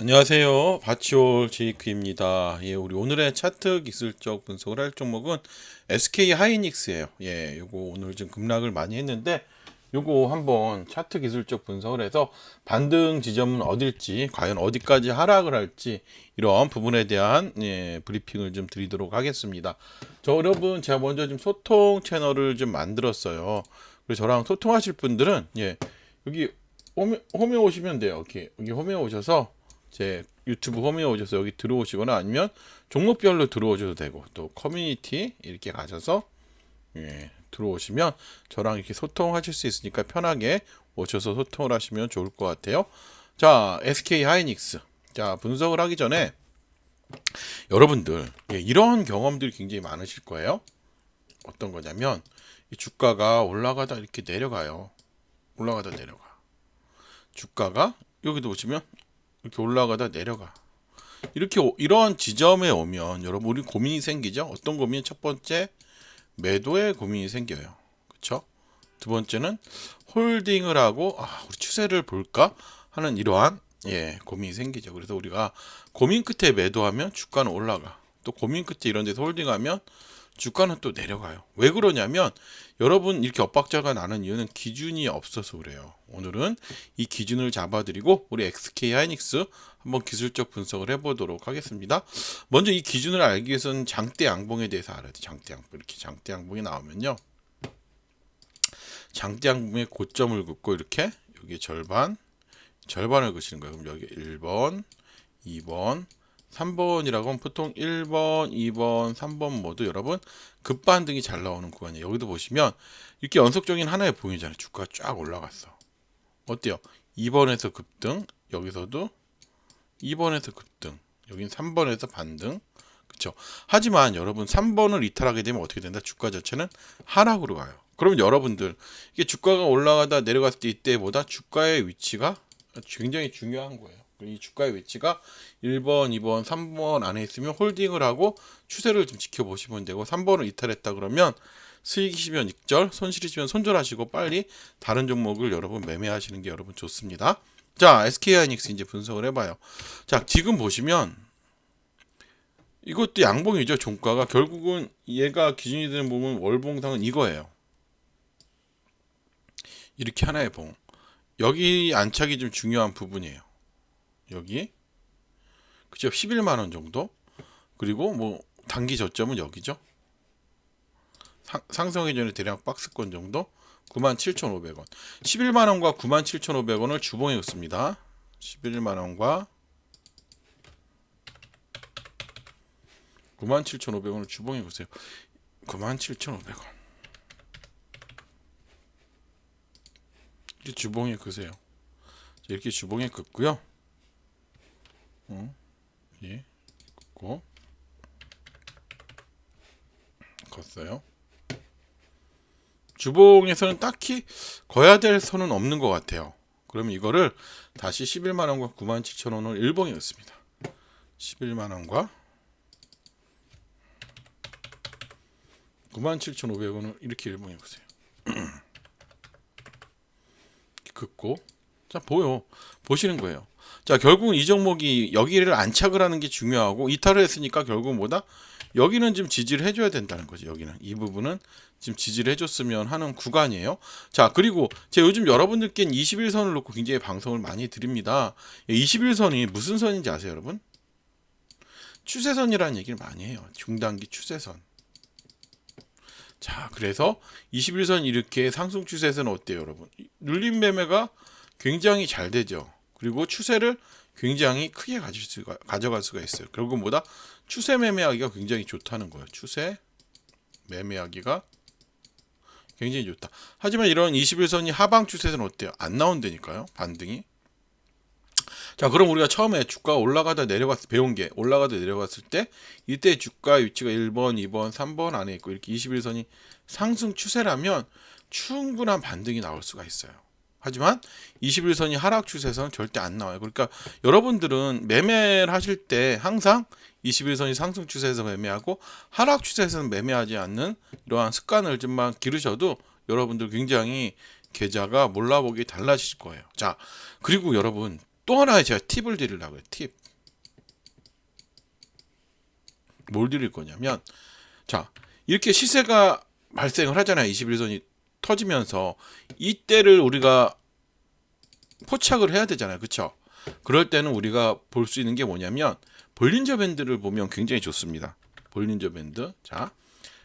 안녕하세요. 바치올 제이크입니다. 예, 우리 오늘의 차트 기술적 분석을 할 종목은 SK 하이닉스예요. 예, 요거 오늘 좀 급락을 많이 했는데 요거 한번 차트 기술적 분석을 해서 반등 지점은 어딜지, 과연 어디까지 하락을 할지 이런 부분에 대한 예, 브리핑을 좀 드리도록 하겠습니다. 저 여러분 제가 먼저 좀 소통 채널을 좀 만들었어요. 그래서 저랑 소통하실 분들은 예, 여기 홈에 오시면 돼요. 이렇게 여기 홈에 오셔서 제 유튜브 홈에 오셔서 여기 들어오시거나 아니면 종목별로 들어오셔도 되고 또 커뮤니티 이렇게 가셔서 예, 들어오시면 저랑 이렇게 소통하실 수 있으니까 편하게 오셔서 소통을 하시면 좋을 것 같아요. 자, SK 하이닉스. 자, 분석을 하기 전에 여러분들 예, 이런 경험들이 굉장히 많으실 거예요. 어떤 거냐면 이 주가가 올라가다 이렇게 내려가요. 올라가다 내려가. 주가가 여기도 보시면 이렇게 올라가다 내려가. 이렇게 오- 이러한 지점에 오면 여러분 우리 고민이 생기죠. 어떤 고민? 첫 번째 매도의 고민이 생겨요. 그렇죠? 두 번째는 홀딩을 하고 아, 우리 추세를 볼까 하는 이러한 예, 고민이 생기죠. 그래서 우리가 고민 끝에 매도하면 주가는 올라가. 또 고민 끝에 이런 데서 홀딩하면 주가는 또 내려가요. 왜 그러냐면 여러분 이렇게 엇박자가 나는 이유는 기준이 없어서 그래요. 오늘은 이 기준을 잡아드리고 우리 XK 하이닉스 한번 기술적 분석을 해보도록 하겠습니다. 먼저 이 기준을 알기 위해서는 장대 양봉에 대해서 알아야 돼. 장대 양봉 이렇게 장대 양봉이 나오면요. 장대 양봉의 고점을 긋고 이렇게 여기 절반 절반을 그시는 거예요. 그럼 여기 1번, 2번, 3번이라고 하면 보통 1번, 2번, 3번 모두 여러분 급반등이 잘 나오는 구간이에요. 여기도 보시면 이렇게 연속적인 하나의 봉이잖아요. 주가가 쫙 올라갔어. 어때요? 2번에서 급등, 여기서도 2번에서 급등, 여긴 3번에서 반등. 그렇죠? 하지만 여러분 3번을 이탈하게 되면 어떻게 된다? 주가 자체는 하락으로 가요. 그러면 여러분들 이게 주가가 올라가다 내려갔을 때 이때보다 주가의 위치가 굉장히 중요한 거예요. 이 주가의 위치가 1번, 2번, 3번 안에 있으면 홀딩을 하고 추세를 좀 지켜보시면 되고 3번을 이탈했다 그러면 수익이시면 익절, 손실이시면 손절하시고 빨리 다른 종목을 여러분 매매하시는 게 여러분 좋습니다. 자, SK하이닉스 이제 분석을 해봐요. 자, 지금 보시면 이것도 양봉이죠. 종가가 결국은 얘가 기준이 되는 봉은 월봉상은 이거예요. 이렇게 하나의 봉. 여기 안착이 좀 중요한 부분이에요. 여기 그죠? 11만 원 정도. 그리고 뭐 단기 저점은 여기죠. 상, 상승하기 전에 대략 박스권 정도 97,500원. 11만 원과 97,500원을 주봉에 넣습니다. 11만 원과 97,500원을 주봉에 보세요. 97,500원. 이렇게 주봉에 그세요. 이렇게 주봉에 긋고요. 어, 예, 긋고 걷어요. 주봉에서는 딱히 거야 될 선은 없는 것 같아요. 그러면 이거를 다시 11만 원과 9만 7천 원을 일봉에 넣습니다. 11만 원과 9만 7,500원을 이렇게 일봉해 보세요. 긋고 자 보여 보시는 거예요. 자 결국은 이 종목이 여기를 안착을 하는 게 중요하고 이탈을 했으니까 결국은 뭐다 여기는 지금 지지를 해줘야 된다는 거죠. 여기는 이 부분은 지금 지지를 해줬으면 하는 구간이에요. 자 그리고 제가 요즘 여러분들께는 21선을 놓고 굉장히 방송을 많이 드립니다. 21선이 무슨 선인지 아세요, 여러분? 추세선이라는 얘기를 많이 해요. 중단기 추세선. 자, 그래서 21선 이렇게 상승 추세에서는 어때요, 여러분? 눌림 매매가 굉장히 잘 되죠. 그리고 추세를 굉장히 크게 가질 수가 가져갈 수가 있어요. 결국 보다 추세 매매하기가 굉장히 좋다는 거예요. 추세 매매하기가 굉장히 좋다. 하지만 이런 21선이 하방 추세에서는 어때요? 안 나온다니까요. 반등이. 자, 그럼 우리가 처음에 주가 올라가다 내려갔을 배운 게 올라가다 내려갔을 때 이때 주가 위치가 1번, 2번, 3번 안에 있고 이렇게 21선이 상승 추세라면 충분한 반등이 나올 수가 있어요. 하지만 21선이 하락 추세에서는 절대 안 나와요. 그러니까 여러분들은 매매를 하실 때 항상 21선이 상승 추세에서 매매하고 하락 추세에서는 매매하지 않는 이러한 습관을 좀만 기르셔도 여러분들 굉장히 계좌가 몰라보기 달라질 거예요. 자, 그리고 여러분 또 하나의 제가 팁을 드리려고 해요. 팁. 뭘 드릴 거냐면 자 이렇게 시세가 발생을 하잖아요. 21선이 터지면서 이때를 우리가 포착을 해야 되잖아요. 그렇죠? 그럴 때는 우리가 볼 수 있는 게 뭐냐면 볼린저 밴드를 보면 굉장히 좋습니다. 볼린저 밴드. 자,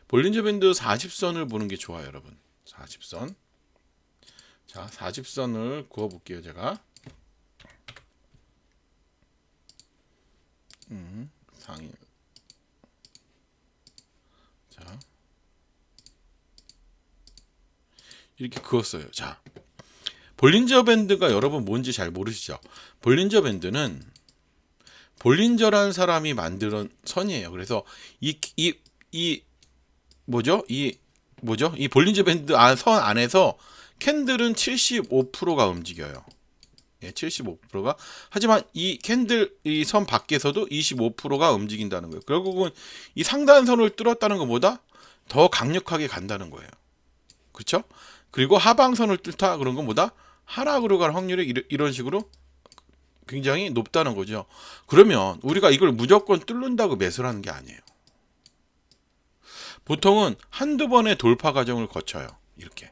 볼린저 밴드 40선을 보는 게 좋아요, 여러분. 40선. 자, 40선을 그어 볼게요, 제가. 음, 상위. 이렇게 그었어요. 자. 볼린저 밴드가 여러분 뭔지 잘 모르시죠? 볼린저 밴드는 볼린저라는 사람이 만든 선이에요. 그래서 이 이 이 뭐죠? 이 뭐죠? 이 볼린저 밴드 안, 선 안에서 캔들은 75%가 움직여요. 예, 75%가 하지만 이 캔들 이 선 밖에서도 25%가 움직인다는 거예요. 결국은 이 상단선을 뚫었다는 것보다 더 강력하게 간다는 거예요. 그렇죠? 그리고 하방선을 뚫다 그런 것보다 하락으로 갈 확률이 이런 식으로 굉장히 높다는 거죠. 그러면 우리가 이걸 무조건 뚫는다고 매수를 하는 게 아니에요. 보통은 한두 번의 돌파 과정을 거쳐요. 이렇게.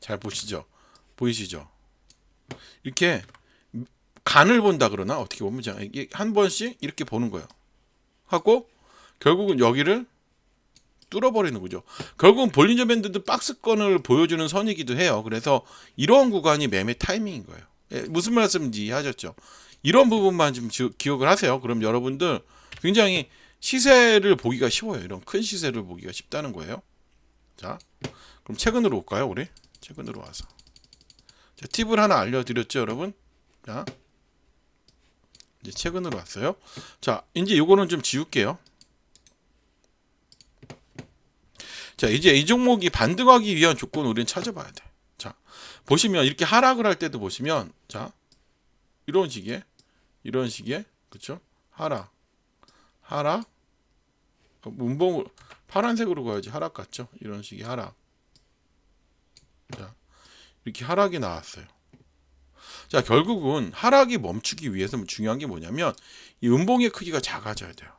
잘 보시죠. 보이시죠? 이렇게 간을 본다 그러나 어떻게 보면 한 번씩 이렇게 보는 거예요. 하고 결국은 여기를 뚫어버리는 거죠. 결국은 볼린저 밴드도 박스권을 보여주는 선이기도 해요. 그래서 이런 구간이 매매 타이밍인 거예요. 예, 무슨 말씀인지 이해하셨죠? 이런 부분만 좀 지- 기억을 하세요. 그럼 여러분들 굉장히 시세를 보기가 쉬워요. 이런 큰 시세를 보기가 쉽다는 거예요. 자, 그럼 최근으로 올까요, 우리? 최근으로 와서. 자, 팁을 하나 알려드렸죠, 여러분? 자, 이제 최근으로 왔어요. 자, 이제 요거는 좀 지울게요. 자, 이제 이 종목이 반등하기 위한 조건을 우리는 찾아봐야 돼. 자, 보시면 이렇게 하락을 할 때도 보시면 자, 이런 식의 이런 식의 그렇죠? 하락. 하락. 어, 문봉을 파란색으로 가야지 하락 같죠? 이런 식의 하락. 자, 이렇게 하락이 나왔어요. 자, 결국은 하락이 멈추기 위해서 중요한 게 뭐냐면 이 음봉의 크기가 작아져야 돼요.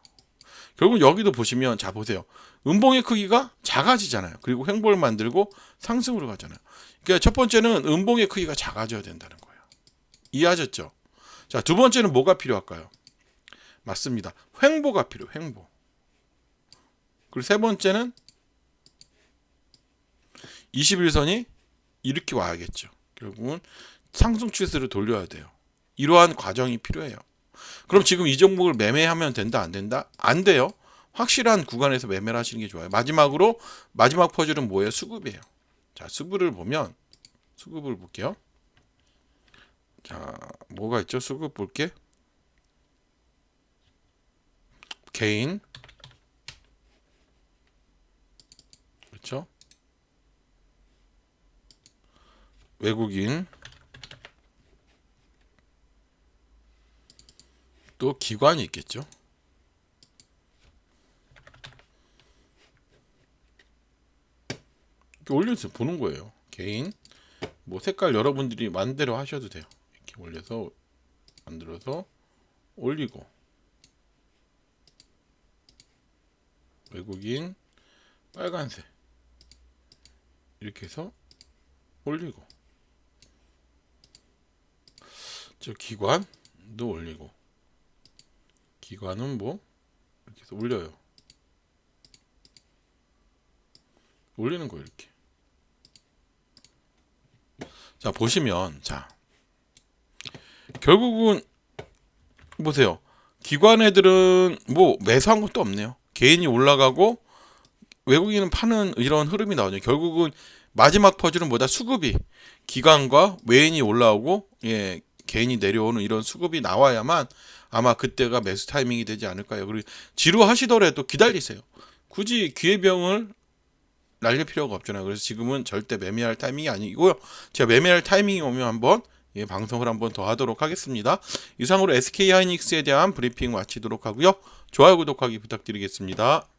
결국 여기도 보시면 자 보세요. 음봉의 크기가 작아지잖아요. 그리고 횡보를 만들고 상승으로 가잖아요. 그러니까 첫 번째는 음봉의 크기가 작아져야 된다는 거예요. 이해하셨죠? 자, 두 번째는 뭐가 필요할까요? 맞습니다. 횡보가 필요, 횡보. 그리고 세 번째는 21선이 이렇게 와야겠죠. 결국은 상승 추세를 돌려야 돼요. 이러한 과정이 필요해요. 그럼 지금 이 종목을 매매하면 된다 안 된다? 안 돼요. 확실한 구간에서 매매를 하시는 게 좋아요. 마지막으로 마지막 퍼즐은 뭐예요? 수급이에요. 자, 수급을 보면 수급을 볼게요. 자, 뭐가 있죠? 수급 볼게. 개인 그렇죠? 외국인 또 기관이 있겠죠. 이렇게 올려서 보는 거예요. 개인 뭐 색깔 여러분들이 마음대로 하셔도 돼요. 이렇게 올려서 만들어서 올리고 외국인 빨간색 이렇게 해서 올리고 저 기관도 올리고 기관은 뭐 이렇게 해서 올려요. 올리는 거 이렇게. 자 보시면 자 결국은 보세요. 기관 애들은 뭐 매수한 것도 없네요. 개인이 올라가고 외국인은 파는 이런 흐름이 나오죠. 결국은 마지막 퍼즐은 뭐다 수급이 기관과 외인이 올라오고 예 개인이 내려오는 이런 수급이 나와야만 아마 그때가 매수 타이밍이 되지 않을까요? 그리고 지루하시더라도 기다리세요. 굳이 기회병을 날릴 필요가 없잖아요. 그래서 지금은 절대 매매할 타이밍이 아니고요. 제가 매매할 타이밍이 오면 한번 예, 방송을 한번 더 하도록 하겠습니다. 이상으로 SK 하이닉스에 대한 브리핑 마치도록 하고요. 좋아요, 구독하기 부탁드리겠습니다.